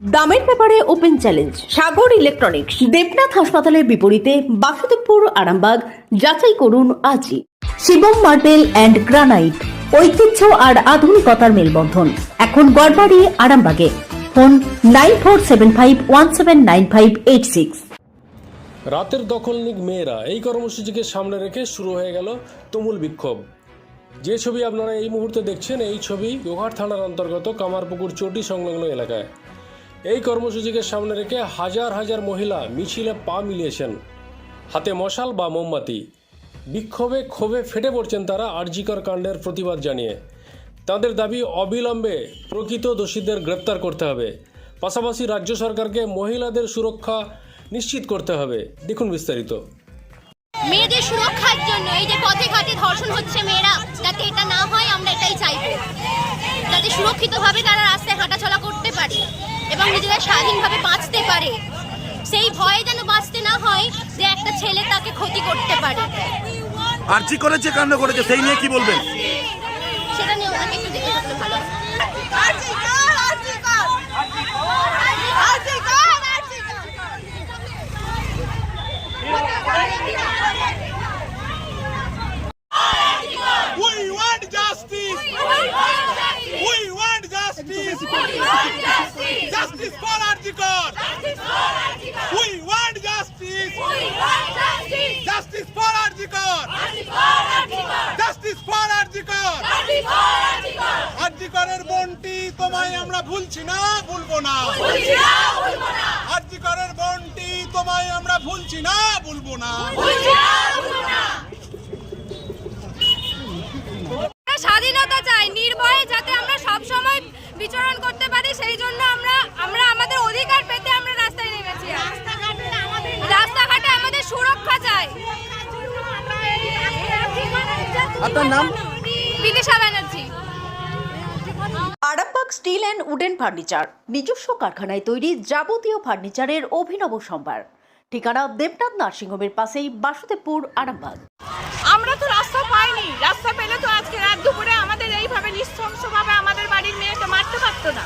দামের ব্যাপারে open challenge, Sagar electronics, Debnath হাসপাতালের বিপরীতে বাসুদেবপুর, আরামবাগ, যাচাই করুন আজই। শিবম মার্বেল অ্যান্ড গ্রানাইট, ঐতিহ্য আর আধুনিকতার মেলবন্ধন। এখন গড়বাড়ি, আরামবাগে। Phone nine four seven five one seven nine five eight six. রাতের দখল নিক মেয়েরা, এই কর্মসূচিকে সামনে রেখে শুরু হয়ে গেল তুমুল বিক্ষোভ। যে ছবি আপনারা এই মুহূর্তে দেখছেন, এই ছবি গোঘাট থানার অন্তর্গত কামারপুকুর চটি সংলগ্ন এলাকায়। এই কর্মসূচিকে সামনে রেখে হাজার হাজার মহিলা মিছিলে পা মিলিয়েছেন। হাতে মশাল বা মোমবাতি। বিক্ষোভে ক্ষোভে ফেটে পড়ছেন তারা আরজিকর কাণ্ডের প্রতিবাদ জানিয়ে। তাদের দাবি অবিলম্বে প্রকৃত দোষীদের গ্রেপ্তার করতে হবে। পাশাপাশি রাজ্য সরকারকে মহিলাদের সুরক্ষা নিশ্চিত করতে হবে। দেখুন বিস্তারিত। মেয়েদের সুরক্ষার জন্য এই যে পথে ঘাটে ধর্ষণ হচ্ছে মেয়েরা, যাতে এটা না হয় আমরা এটাই চাইব। যাতে সুরক্ষিতভাবে তারা রাস্তায় হাঁটাচলা করতে পারে। এবং নিজেরা স্বাধীনভাবে বাঁচতে পারে। সেই ভয়ে যেন বাঁচতে না হয় যে একটা ছেলে তাকে ক্ষতি করতে পারে। আর আর্জি করেছে কাণ্ড করেছে সেই নিয়ে কি বলবেন? সেটা নিয়ে ওনাকে একটু দেখে থাকলে ভালো হয়। We want justice. We want justice. Justice Arjikar. We want justice. Justice for Arjikar. Justice for Arjikar. আরজিকরের বন্টি তোমায় আমরা ভুলছি না ভুলবো না আরজিকরের বন্টি তোমায় আমরা ভুলছি না ভুলবো না স্বাধীনতা চাই নির্ভয়ে যাতে আমরা সব সময় বিচরণ করতে পারি সেই জন্য আমরা আমরা আমাদের অধিকার পেতে আমরা রাস্তায় নেমেছি রাস্তাঘাটে আমাদের সুরক্ষা চাই আপনার নাম? Bidisha Banerjee. Arambagh steel and wooden furniture নিজস্ব কারখানায় তৈরি যাবতীয় ফার্নিচারের অভিনব সম্ভার। ঠিকানা দেবনাথ নার্সিংহোমের পাশেই বাসুদেবপুর আরামবাগ। আমরা তো রাস্তা পাইনি। রাস্তা পেলে তো আজকে রাত দুপুরে আমাদের এইভাবে নিঃশংসভাবে আমাদের বাড়ির মেয়েকে মারতে পারতো না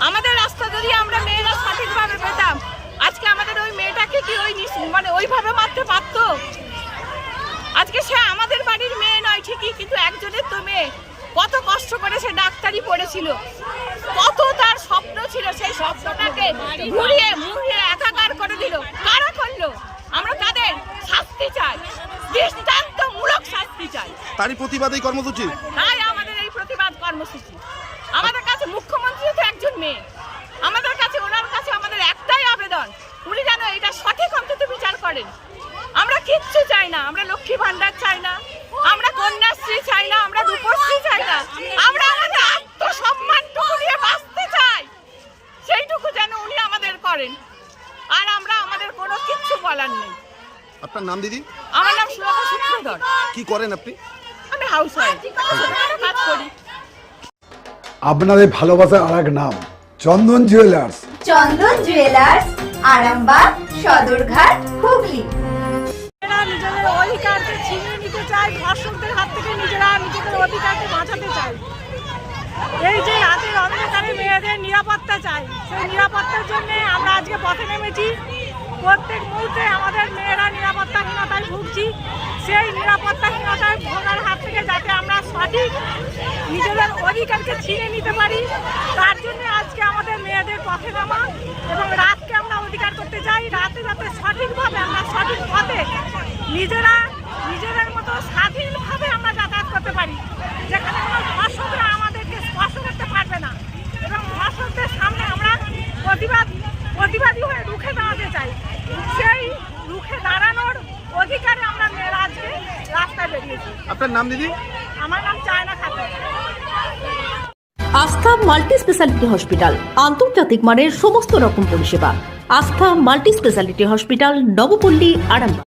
আমাদের রাস্তা যদি আমরা মেয়েরা সঠিকভাবে পেতাম আজকে আমাদের ওই মেয়েটাকে কি ওই নিস- মানে ওইভাবে মারতে পারতো আজকে সে আমাদের বাড়ির মেয়ে নয় ঠিকই কিন্তু মেয়ে কত কষ্ট করে সে ডাক্তারি পড়েছিল। কত তার স্বপ্ন ছিল সেই স্বপ্নটাকে ঘুরিয়ে মুড়িয়ে একাকার করে দিল। কারা করল? আমরা তাদের শাস্তি চাই। দৃষ্টান্তমূলক শাস্তি চাই। তারই প্রতিবাদ এই কর্মসূচি? তাই আমাদের এই প্রতিবাদ কর্মসূচি। আমাদের কাছে মুখ্যমন্ত্রী তো একজন মেয়ে। আমাদের কাছে ওনার কাছে আমাদের একটাই আবেদন। উনি যেন এটা সঠিক অন্তত বিচার করেন। আমরা কিচ্ছু চাই না। আমরা লক্ষ্মী ভান্ডার চাই না আমরা কন্যাশ্রী চাই না আমরা রূপশ্রী চাই না আমরা আমাদের আত্মসম্মানটুকু নিয়ে বাঁচতে চাই সেইটুকু যেন উনি আমাদের করেন আর আমরা আমাদের কোনো কিচ্ছু বলার নেই আপনার নাম দিদি? আমার নাম সুলভা সূত্রধর কি করেন আপনি? আমি হাউস কাজ করি। আপনাদের ভালোবাসার আর এক নাম চন্দন জুয়েলার্স। চন্দন জুয়েলার্স আরামবাগ সদরঘাট হুগলি। নিজেদের অধিকারকে ছিনিয়ে নিতে চায় ধর্ষকদের হাত থেকে নিজেরা নিজেদের অধিকারকে বাঁচাতে চায় এই যে রাতের অন্ধকারে মেয়েদের নিরাপত্তা চাই সেই নিরাপত্তার জন্য আমরা আজকে পথে নেমেছি। প্রত্যেক মুহূর্তে আমাদের মেয়েরা নিরাপত্তাহীনতায় ভুগছি। সেই নিরাপত্তাহীনতায় ভোগার হাত থেকে যাতে আমরা সঠিক নিজেদের অধিকারকে ছিনে নিতে পারি, তার জন্য আজকে আমাদের মেয়েদের পথে নামা এবং রাতকে আমরা অধিকার করতে চাই। রাতে যাতে সঠিকভাবে আমরা সঠিক পথে নিজেরা নিজেদের মতো স্বাধীনভাবে আমরা যাতায়াত করতে পারি, যেখানে কোনো ধর্ষকরা আমাদেরকে স্পর্শ করতে পারবে না। এবং ধর্ষকদের সামনে আমরা প্রতিবাদ প্রতিবাদী হয়ে রুখে দাঁড়াতে চাই। সেই রুখে দাঁড়ানোর অধিকারে আমরা মেয়েরা আজকে রাস্তায় বেরিয়েছি। আপনার নাম দিদি? আমার নাম চায়না খাতুন। আস্থা মাল্টি স্পেশালিটি হসপিটাল আন্তর্জাতিক মানের সমস্ত রকম পরিষেবা। Astha multi speciality hospital Nabapalli Arambagh.